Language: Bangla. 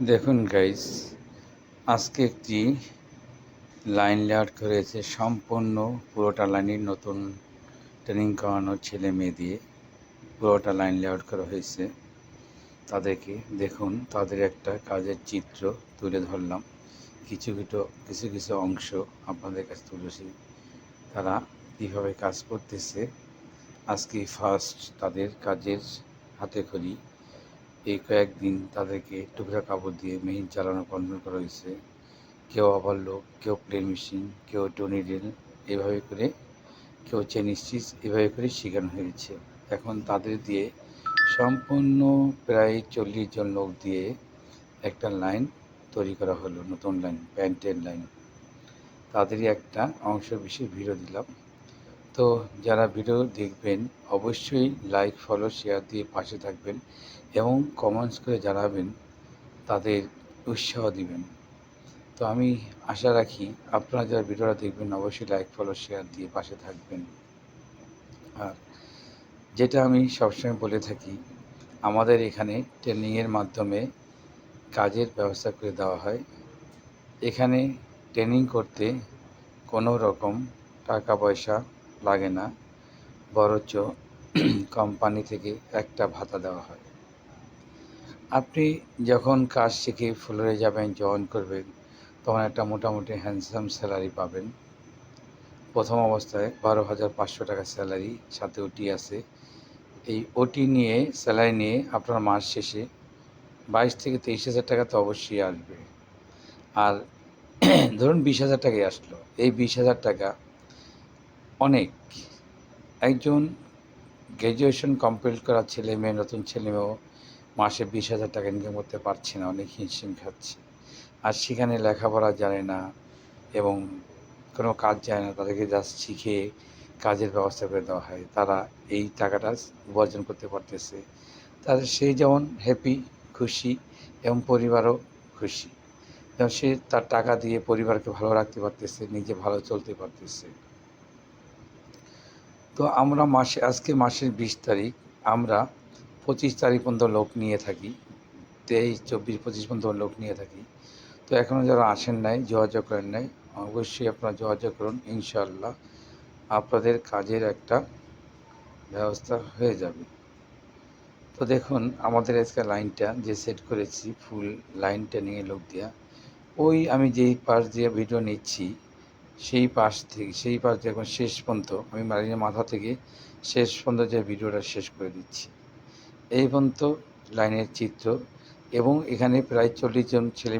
দেখুন গাইস আজকে একটি লাইন লেআউট করেছে সম্পূর্ণ পুরোটা লাইনের নতুন ট্রেনিং করানো ছেলে মেয়ে দিয়ে। পুরোটা লাইন লেআউট করা হয়েছে। তাদেরকে দেখুন, তাদের একটা কাজের চিত্র তুলে ধরলাম। কিছু কিছু কিছু কিছু অংশ আপনাদের কাছে তুলেছি। তারা কীভাবে কাজ করতেছে, আজকে ফার্স্ট তাদের কাজের হাতে খড়ি এই কয়েকদিন তাদেরকে টুকরা কাপড় দিয়ে মেহিন চালানো কন্ট্রোল করা হয়েছে। কেউ ওভারলোক কেউ প্লেন মেশিন কেউ টনিডেল এভাবে করে, কেউ চেন স্টিচ এভাবে করে শেখানো হয়েছে। এখন তাদের দিয়ে সম্পূর্ণ প্রায় চল্লিশ জন লোক দিয়ে একটা লাইন তৈরি করা হলো, নতুন লাইন প্যান্টের লাইন তাদেরই একটা অংশ বিশেষ ভিডিও দিলাম। তো যারা ভিডিও দেখবেন, অবশ্যই লাইক ফলো শেয়ার দিয়ে পাশে থাকবেন এবং কমেন্টস করে জানাবেন, তাদের উৎসাহ দিবেন। তো আমি আশা রাখি আপনারা যারা ভিডিওটা দেখবেন, অবশ্যই লাইক ফলো শেয়ার দিয়ে পাশে থাকবেন। আর যেটা আমি সবসময় বলে থাকি, আমাদের এখানে ট্রেনিংয়ের মাধ্যমে কাজের ব্যবস্থা করে দেওয়া হয়। এখানে ট্রেনিং করতে কোনো রকম টাকা পয়সা লাগে না। বরঞ্চ কোম্পানি থেকে একটা ভাতা দেওয়া হয়। আপনি যখন কাজ শিখে ফ্লোরে যাবেন, জয়েন করবেন, তখন একটা মোটামুটি হ্যান্ডসাম স্যালারি পাবেন। প্রথম অবস্থায় বারো হাজার পাঁচশো টাকা স্যালারি সাথে ওটি আছে। এই ওটি নিয়ে স্যালারি নিয়ে আপনার মাস শেষে বাইশ থেকে তেইশ হাজার টাকা তো অবশ্যই আসবে। আর ধরুন বিশ হাজার টাকাই আসলো। এই বিশ হাজার টাকা অনেক। একজন গ্র্যাজুয়েশন কমপ্লিট করা ছেলে মেয়ে, নতুন ছেলে মেয়েও মাসে বিশ হাজার টাকা ইনকাম করতে পারছে না, অনেক হিমশিম খাচ্ছে। আর সেখানে লেখাপড়া জানে না এবং কোনো কাজ জানে না, তাদেরকে জাস্ট শিখে কাজের ব্যবস্থা করে দেওয়া হয়। তারা এই টাকাটা উপার্জন করতে পারতেছে। তাদের সেই যেমন হ্যাপি খুশি এবং পরিবারও খুশি। যেমন সে তার টাকা দিয়ে পরিবারকে ভালো রাখতে পারতেছে, নিজে ভালো চলতে পারতেছে। তো আমরা মাসে, আজকে মাসের বিশ তারিখ, আমরা পঁচিশ তারিখ পর্যন্ত লোক নিয়ে থাকি, তেইশ, চব্বিশ, পঁচিশ পর্যন্ত লোক নিয়ে থাকি। তো এখনও যারা আসেন নাই, যোগাযোগ করেন নাই, অবশ্যই আপনারা যোগাযোগ করুন ইনশাল্লাহ আপনাদের কাজের একটা ব্যবস্থা হয়ে যাবে। তো দেখুন, আমাদের আজকে লাইনটা যে সেট করেছি, ফুল লাইনটা নিয়ে লোক দেওয়া ওই আমি যেই পাশ দিয়ে ভিডিও নিচ্ছি সেই পাশ থেকে, সেই পাশ দিয়ে এখন শেষ পর্যন্ত, আমি মালিনের মাথা থেকে শেষ পর্যন্ত যে ভিডিওটা শেষ করে দিচ্ছি। এই পর্যন্ত লাইনের চিত্র এবং এখানে প্রায় চল্লিশ জন ছেলে